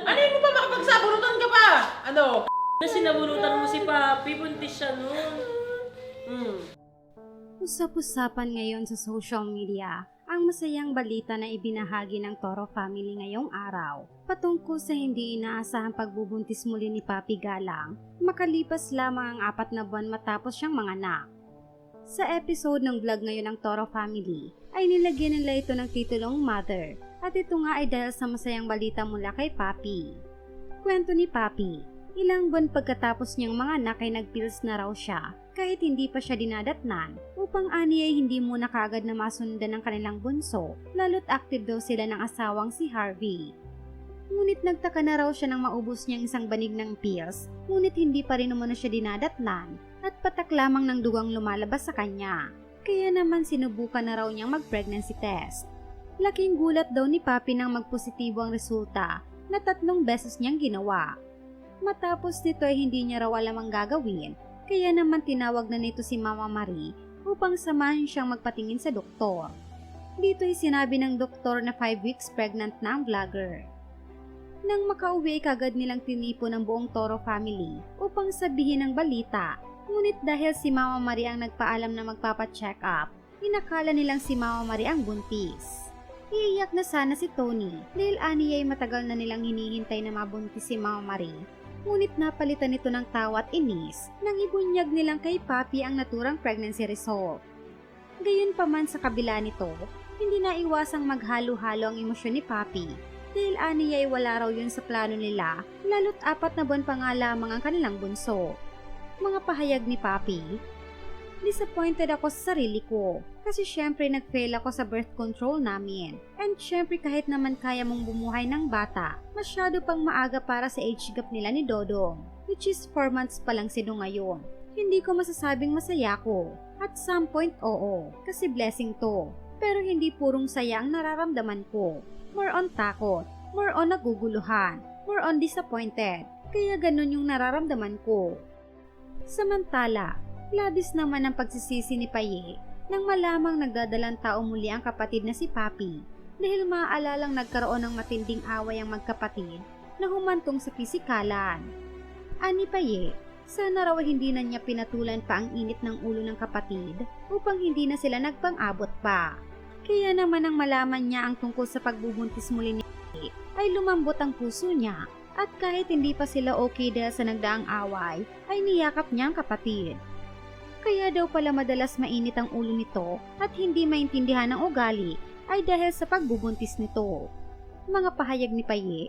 Ano yun mo pa makapagsabunutan ka pa? Ano? Na sinabunutan mo si Papi, buntis siya nun. Hmm. Usap-usapan ngayon sa social media ang masayang balita na ibinahagi ng Toro family ngayong araw patungkol sa hindi inaasahang pagbubuntis muli ni Papi Galang makalipas lamang ang apat na buwan matapos siyang manganak. Sa episode ng vlog ngayon ng Toro family ay nilagyan nila ito ng titulong Mother at ito nga ay dahil sa masayang balita mula kay Papi. Kwento ni Papi, ilang buwan pagkatapos niyang manganak ay nagpills na raw siya kahit hindi pa siya dinadatnan upang ani ay hindi muna kagad na masundan ng kanilang bunso lalo't active daw sila ng asawang si Harvey. Ngunit nagtaka na raw siya nang maubos niyang isang banig ng pills ngunit hindi pa rin umano siya dinadatnan at patak lamang ng dugang lumalabas sa kanya. Kaya naman sinubukan na raw niyang mag-pregnancy test. Laking gulat daw ni Papi nang magpositibo ang resulta na tatlong beses niyang ginawa. Matapos nito ay hindi niya raw alam ang gagawin kaya naman tinawag na nito si Mama Marie upang samahan siyang magpatingin sa doktor. Dito ay sinabi ng doktor na 5 weeks pregnant na ang vlogger. Nang makauwi ay kagad nilang tinipo ng buong Toro family upang sabihin ang balita. Ngunit dahil si Mama Marie ang nagpaalam na magpapacheck up, inakala nilang si Mama Marie ang buntis. Iiyak na sana si Tony dahil ani ay matagal na nilang hinihintay na mabuntis si Mama Marie ngunit napalitan nito ng tawa at inis nang ibunyag nilang kay Papi ang naturang pregnancy result. Gayunpaman sa kabila nito, hindi na iwasang maghalo-halo ang emosyon ni Papi dahil aniya ay wala raw yun sa plano nila lalo't apat na buwan pa nga lamang ang kanilang bunso. Mga pahayag ni Papi, Disappointed ako sa sarili ko kasi syempre nag-fail ako sa birth control namin. And syempre kahit naman kaya mong bumuhay ng bata, masyado pang maaga para sa age gap nila ni Dodong, which is 4 months pa lang sino ngayon. Hindi ko masasabing masaya ko. At some point oo, kasi blessing to. Pero hindi purong saya ang nararamdaman ko. More on takot, more on naguguluhan, more on disappointed. Kaya ganun yung nararamdaman ko. Samantala, labis naman ang pagsisisi ni Paye nang malamang nagdadalang tao muli ang kapatid na si Papi dahil maaalalang nagkaroon ng matinding away ang magkapatid na humantong sa pisikalan. Ani Paye, sana raw hindi na niya pinatulan pa ang init ng ulo ng kapatid upang hindi na sila nagpang-abot pa. Kaya naman ang malaman niya ang tungkol sa pagbubuntis muli ni Paye ay lumambot ang puso niya at kahit hindi pa sila okay dahil sa nagdaang away, ay niyakap niya ang kapatid. Kaya daw pala madalas mainit ang ulo nito at hindi maintindihan ang ugali ay dahil sa pagbubuntis nito. Mga pahayag ni Paye.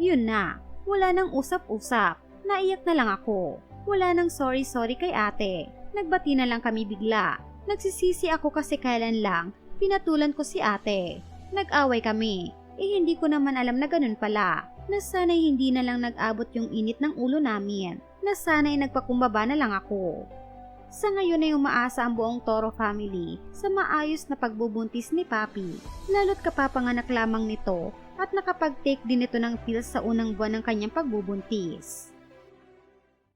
Yun na, wala nang usap-usap. Naiyak na lang ako. Wala nang sorry-sorry kay ate. Nagbati na lang kami bigla. Nagsisisi ako kasi kailan lang, pinatulan ko si ate. Nag-away kami. Eh hindi ko naman alam na ganun pala. Na sana'y hindi na lang nag-abot yung init ng ulo namin. Na sana'y nagpakumbaba na lang ako. Sa ngayon ay umaasa ang buong Toro family sa maayos na pagbubuntis ni Papi, lalo't kapapanganak lamang nito at nakapag-take din ito ng pills sa unang buwan ng kanyang pagbubuntis.